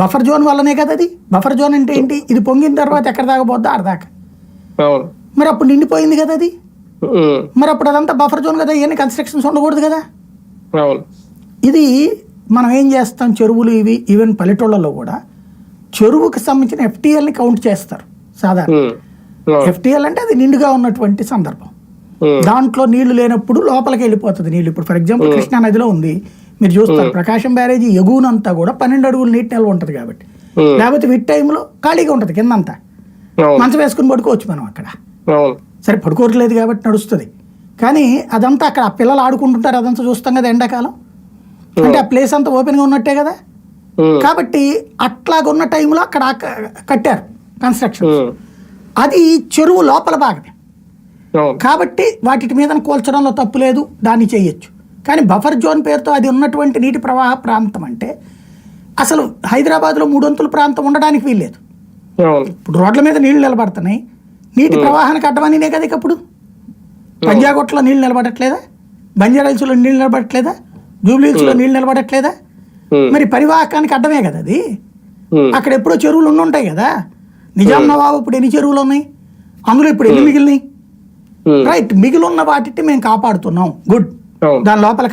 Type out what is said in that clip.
Buffer zone వల్లనే కదా అది? బఫర్ జోన్ అంటే ఏంటి? ఇది పొంగిన తర్వాత ఎక్కడ దాకా పోద్దా ఆడదాకా అవును. మరి అప్పుడు నిండిపోయింది కదా అది? మరి అప్పుడు అదంతా బఫర్ జోన్ కదా? ఇవన్నీ కన్స్ట్రక్షన్స్ ఉండకూడదు కదా? ఇది మనం ఏం చేస్తాం? చెరువులు ఇవి ఈవెన్ పల్లెటూళ్ళలో కూడా చెరువుకి సంబంధించిన ఎఫ్టీఎల్ని కౌంట్ చేస్తారు సాధారణ. ఎఫ్టీఎల్ అంటే అది నిండుగా ఉన్నటువంటి సందర్భం. దాంట్లో నీళ్ళు లేనప్పుడు లోపలికి వెళ్ళిపోతుంది నీళ్ళు. ఇప్పుడు ఫర్ ఎగ్జాంపుల్ కృష్ణా నదిలో ఉంది. మీరు చూస్తారు ప్రకాశం బ్యారేజీ ఎగువనంతా కూడా పన్నెండు అడుగులు నీటి నిల్వ ఉంటుంది కాబట్టి. లేకపోతే విట్ టైంలో ఖాళీగా ఉంటుంది కిందంతా. మంచం వేసుకుని పడుకోవచ్చు మనం అక్కడ. సరే పడుకోవట్లేదు కాబట్టి నడుస్తుంది. కానీ అదంతా అక్కడ ఆ పిల్లలు ఆడుకుంటుంటారు అదంతా చూస్తాం కదా ఎండాకాలం. అంటే ఆ ప్లేస్ అంతా ఓపెన్గా ఉన్నట్టే కదా? కాబట్టి అట్లాగున్న టైంలో అక్కడ కట్టారు కన్స్ట్రక్షన్ అది చెరువు లోపల భాగమే. కాబట్టి వాటి మీద కూల్చడంలో తప్పు లేదు దాన్ని చేయొచ్చు. కానీ బఫర్ జోన్ పేరుతో అది ఉన్నటువంటి నీటి ప్రవాహ ప్రాంతం అంటే అసలు హైదరాబాద్లో మూడొంతుల ప్రాంతం ఉండడానికి వీల్లేదు. ఇప్పుడు రోడ్ల మీద నీళ్ళు నిలబడుతున్నాయి. నీటి ప్రవాహానికి అడ్డమనినే కదా ఇప్పుడు పంజాగుట్టలో నీళ్ళు నిలబడట్లేదా? బంజారాహిల్స్లో నీళ్ళు నిలబడట్లేదా? జూబ్లీహిల్స్లో నీళ్ళు నిలబడట్లేదా? మరి పరివాహకానికి అడ్డమే కదా అది. అక్కడ ఎప్పుడో చెరువులు ఉండి ఉంటాయి కదా. నిజాం నవాబు ఇప్పుడు ఎన్ని చెరువులు ఉన్నాయి? అందులో ఇప్పుడు ఎన్ని మిగిలినాయి? రైట్. మిగిలిన వాటిని మేము కాపాడుతున్నాం. Good. Então, Dá nó ela.